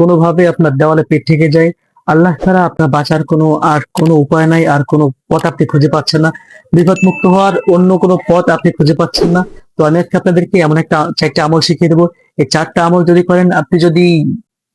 কোনোভাবে আপনার দেওয়ালে পেট থেকে যায়। আল্লাহ ছাড়া আপনার বাঁচার কোনো আর কোনো উপায় নাই, আর কোনো পথ আপনি খুঁজে পাচ্ছেন না। বিপদ মুক্ত হওয়ার অন্য কোনো পথ আপনি খুঁজে পাচ্ছেন না। তো আমি আজকে আপনাদেরকে এমন একটা চারটা আমল শিখিয়ে দেবো। এই চারটা আমল যদি করেন, আপনি যদি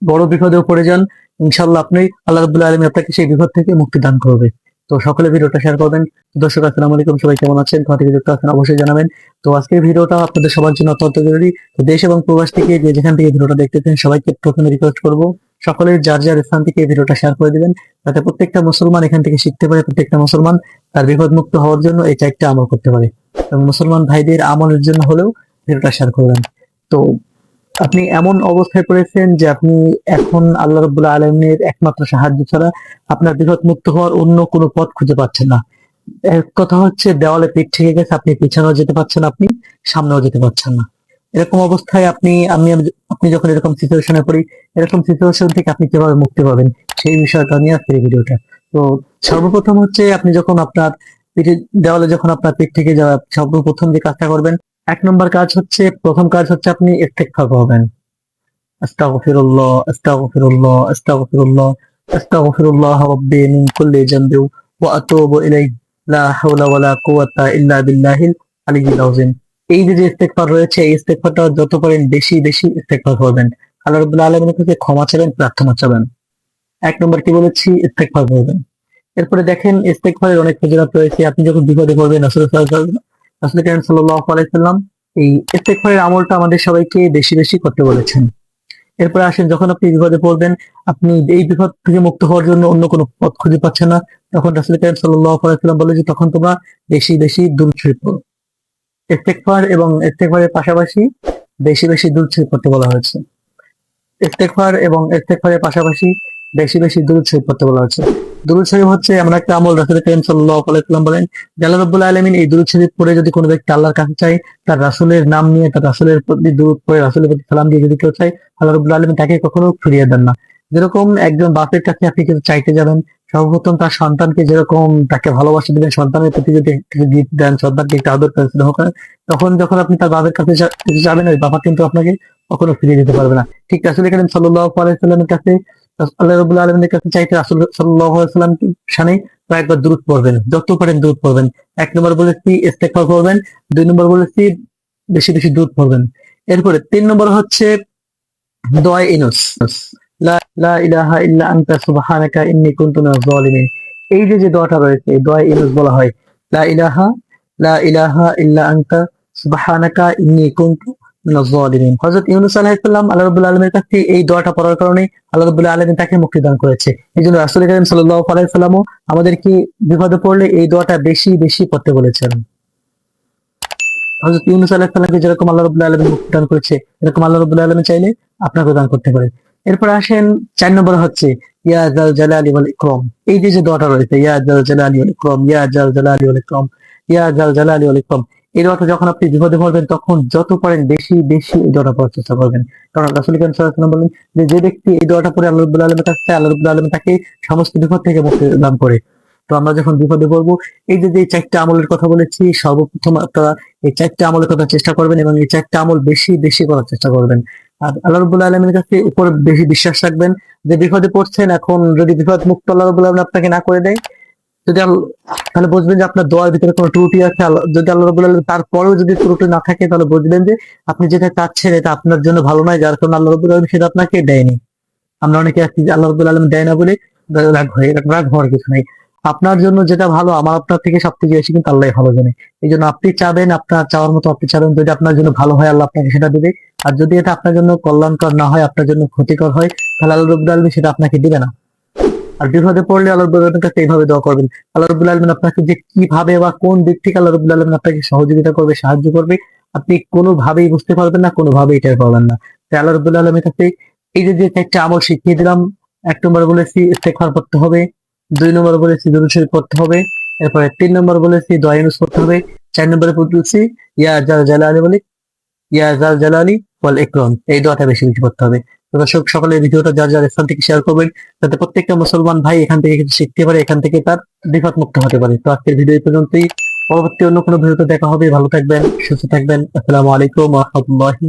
বড় বিপদেও পড়ে যান ইনশাল্লাহ আপনি আল্লাহ রবুল্লাহ আলমী আপনাকে সেই বিপদ থেকে মুক্তি দান করবে। তো সকলে ভিডিওটা শেয়ার করবেন দর্শক, আসসালামু আলাইকুম। সবাই কেমন আছেন? কোথা থেকে যুক্ত আছেন, অবশ্যই জানাবেন। তো আজকের ভিডিওটা আপনাদের সবার জন্য অত্যন্ত জরুরি। তো দেশ এবং প্রবাস থেকে যে যেখান থেকে ভিডিওটা দেখতেছেন, সবাইকে প্রথমে রিকোয়েস্ট করব, সকলের যার যার স্থান থেকে ভিডিওটা শেয়ার করে দিবেন, যাতে প্রত্যেকটা মুসলমান এখান থেকে শিখতে পারে, প্রত্যেকটা মুসলমান তার বিপদ মুক্ত হওয়ার জন্য এই চারটা আমল করতে পারে। এবং মুসলমান ভাইদের আমলের জন্য হলেও ভিডিওটা শেয়ার করবেন তো আপনি এমন অবস্থায় পড়েছেন যে আপনি এখন আল্লাহ রবুল্লাহ আলমের একমাত্র সাহায্য ছাড়া আপনার বিপদ মুক্ত হওয়ার অন্য কোনো পথ খুঁজে পাচ্ছেন না। এক কথা হচ্ছে, দেওয়ালে পিঠ থেকে গেছে, আপনি পিছনেও যেতে পারছেন আপনি সামনেও যেতে পারছেন না। এরকম অবস্থায় আপনি, আমি আপনি যখন এরকম সিচুয়েশনে পড়ি, এরকম সিচুয়েশন থেকে আপনি কীভাবে মুক্তি পাবেন? সেই বিষয়টা নিয়ে আজকের ভিডিওটা। তো সর্বপ্রথম হচ্ছে, আপনি যখন আপনার পিঠে, দেওয়ালে যখন আপনার পিঠ থেকে যাওয়া, সর্বপ্রথম যে কাজটা করবেন এক নম্বর কাজ হচ্ছে, প্রথম কাজ হচ্ছে আপনি ইস্তেগফার করবেন। এই যে যে রয়েছে, এই যত বেশি বেশি করবেন। ক্ষমা চাবেন প্রার্থনা চাবেন এক নম্বর কি বলেছি? ইস্তেগফার করবেন। এরপরে দেখেন, ইস্তেগফারের অনেক ফজিলত রয়েছে। আপনি যখন বিপদে পড়বেন রাসূল রাসূল করিম সাল্লাল্লাহু আলাইহি সাল্লাম এই ইস্তেগফারের আমলটা আমাদের সবাইকে বেশি বেশি করতে বলেছেন। এরপরে আসেন, যখন আপনি বিপদে পড়বেন, আপনি এই বিপদ থেকে মুক্ত হওয়ার জন্য অন্য কোনো পথ খুঁজে পাচ্ছেন না। তখন রাসূল আলাইহি সাল্লাম বলে যে, তখন তোমরা বেশি বেশি দুরূদ শরীফ পড়ো। ইস্তেগফার এবং ইস্তেগফারের পাশাপাশি বেশি বেশি দুরূদ শরীফ করতে বলা হয়েছে। ইস্তেগফার এবং ইস্তেগফারের পাশাপাশি বেশি বেশি দুরূদ শরীফ পড়তে বলা হয়েছে। দুরূদ শরীফ হচ্ছে এমন একটা আমল রাসূল করিম সাল্লাম বলেন, আল্লাহ রাব্বুল আলামিন এই দুরূদ শরীফ পড়ে যদি কোনো ব্যক্তি আল্লাহর কাছে চায়, তার রাসূলের নাম নিয়ে, তার রাসূলের প্রতি দুরূদ পড়ে, রাসূলের প্রতি সালাম দিয়ে যদি কেউ চায়, আল্লাহ রাব্বুল আলামিন তাকে কখনো ফিরিয়ে দেন না। যেরকম একজন বাপের কাছে আপনি কিছু চাইতে যাবেন, সর্বপ্রথম তার সন্তানকে যেরকম তাকে ভালোবাসা দিবেন, সন্তানের প্রতি যদি গিফট দেন, সন্তানকে একটা আদর করেন স্নেহ করেন, তখন যখন আপনি তার বাবার কাছে যাবেন, ওই বাবা কিন্তু আপনাকে কখনো ফিরিয়ে দিতে পারবে না। ঠিক রাসূল সাল্লাল্লাহু আলাইহি কাছে আল্লাহ রাব্বুল আলামিনের কাছে চাইতে আলাইহি সাল্লাম শানে কয়েকবার দূরত পড়বেন, যত পারেন দূরত পড়বেন। এক নম্বর বলেছি ইস্তেগফার করবেন দুই নম্বর বলেছি বেশি বেশি দূর পড়বেন। এরপরে তিন নম্বর হচ্ছে দোয়া ইনুস। এই যে যে দোয়াটা রয়েছে দোয়া ইনুস বলা হয়। লা ইলাহা লা ইলাহা ইল্লা আনতা, সুবহানাকা ইন্নী কুনতু হযরত ইউনূস আলাইহিস আল্লাহ রাব্বুল আলামিনের কাছে এই দোয়াটা পড়ার কারণে আল্লাহ রাব্বুল আলামিন তাকে মুক্তি দান করেছে। এই জন্য রাসূল করিম সাল্লাল্লাহু আলাইহি সাল্লামও আমাদেরকে বিপদে পড়লে এই দোয়াটা বেশি বেশি পড়তে বলেছেন। হযরত ইউনূস আলাইহিস সালামকে যেরকম আল্লাহ রাব্বুল আলামিন মুক্তি দান করেছে, এরকম আল্লাহ রাব্বুল আলামিন চাইলে আপনাকে দান করতে পারে এরপর আসেন চার নম্বর হচ্ছে, ইয়া জাল জালালি ওয়াল ইকরাম। এই যে যে দোয়াটা রয়েছে, ইয়া জাল জালালি ওয়াল ইকরাম, ইয়া জাল জালালি ওয়াল ইকরাম, ইয়া জাল জালালি ওয়াল ইকরাম এই দোয়াটা যখন আপনি বিপদে পড়বেন, তখন যত পারেন বেশি বেশি এই দোয়াটা পড়ার চেষ্টা করবেন। কারণ রাসূল সাল্লাল্লাহু বলেন যে যে ব্যক্তি এই দোয়াটা পড়ে আল্লাহ রাব্বুল আলামিনের কাছে আল্লাহ রাব্বুল আলামিন তাকে সমস্ত বিপদ থেকে মুক্তি দান করে। তো আমরা যখন বিপদে পড়ব, এই যে যে চারটা আমলের কথা বলেছি, সর্বপ্রথম আপনারা এই চারটা আমলের কথা চেষ্টা করবেন এবং এই চারটা আমল বেশি বেশি করার চেষ্টা করবেন। আর আল্লাহ রবুল আলমীর কাছে উপর বেশি বিশ্বাস রাখবেন যে, বিপদে পড়ছেন, এখন যদি বিপদ মুক্ত আল্লাহ রবুল আলম আপনাকে না করে দেয় যদি তাহলে বুঝবেন যে আপনার দোয়ার ভিতরে কোনো ত্রুটি আছে যদি আল্লাহ তারপরেও যদি ত্রুটি না থাকে, তাহলে বুঝবেন যে আপনি যেটা চাচ্ছেন এটা আপনার জন্য ভালো নয়, যার কারণে আল্লাহ রবুল আলম সেটা আপনাকে দেয়নি। আমরা অনেকে যে আল্লাহ রবুল আলম দেয় না বলে রাগ হয়ে, রাগ হওয়ার কিছু নেই। আপনার জন্য যেটা ভালো, আমার, আপনার থেকে সব থেকে বেশি কিন্তু আল্লাহ ভালো জানে। এই জন্য আপনি চাবেন, আপনার চাওয়ার মতো আপনি চাবেন, যদি আপনার জন্য ভালো হয়, আল্লাহ আপনাকে সেটা দেবে। আর যদি এটা আপনার জন্য কল্যাণকর না হয়, আপনার জন্য ক্ষতিকর হয়, তাহলে আল্লাহ রবুল আলমী সেটা আপনাকে দিবে না। আর বিপদে পড়লে আল্লাহ কাছে এইভাবে দোয়া করবেন। আল্লাহ আলমিন আপনাকে যে কীভাবে বা কোন দিক থেকে আল্লাহ আলমিন আপনাকে সহযোগিতা করবে, সাহায্য করবে, আপনি কোনোভাবেই বুঝতে পারবেন না, কোনোভাবেই এটা পাবেন না। তাই আল্লাহ রবুল কাছে এই যে চারটা আমল শিখিয়ে দিলাম, এক নম্বর বলেছি ইস্তেগফার করতে হবে, দুই নম্বর বলেছি দুরূদ শরীফ করতে হবে, এরপরে তিন নম্বর বলেছি দোয়া ইউনুস করতে হবে, চার নম্বরে বলেছি ইয়া জাল জালালি বলি, ইয়া জাল জালালি ওয়াল ইকরাম, এই দোয়াটা বেশি বেশি করতে হবে। দর্শক, সকলে ভিডিওটা যার যার স্থান থেকে শেয়ার করবেন, যাতে প্রত্যেকটা মুসলমান ভাই এখান থেকে কিছু শিখতে পারে, এখান থেকে তার বিপদ মুক্ত হতে পারে। তো আজকের ভিডিও পর্যন্তই। পরবর্তী অন্য কোনো ভিডিওতে দেখা হবে। ভালো থাকবেন, সুস্থ থাকবেন। আসসালামু আলাইকুম রহমতুল্লাহি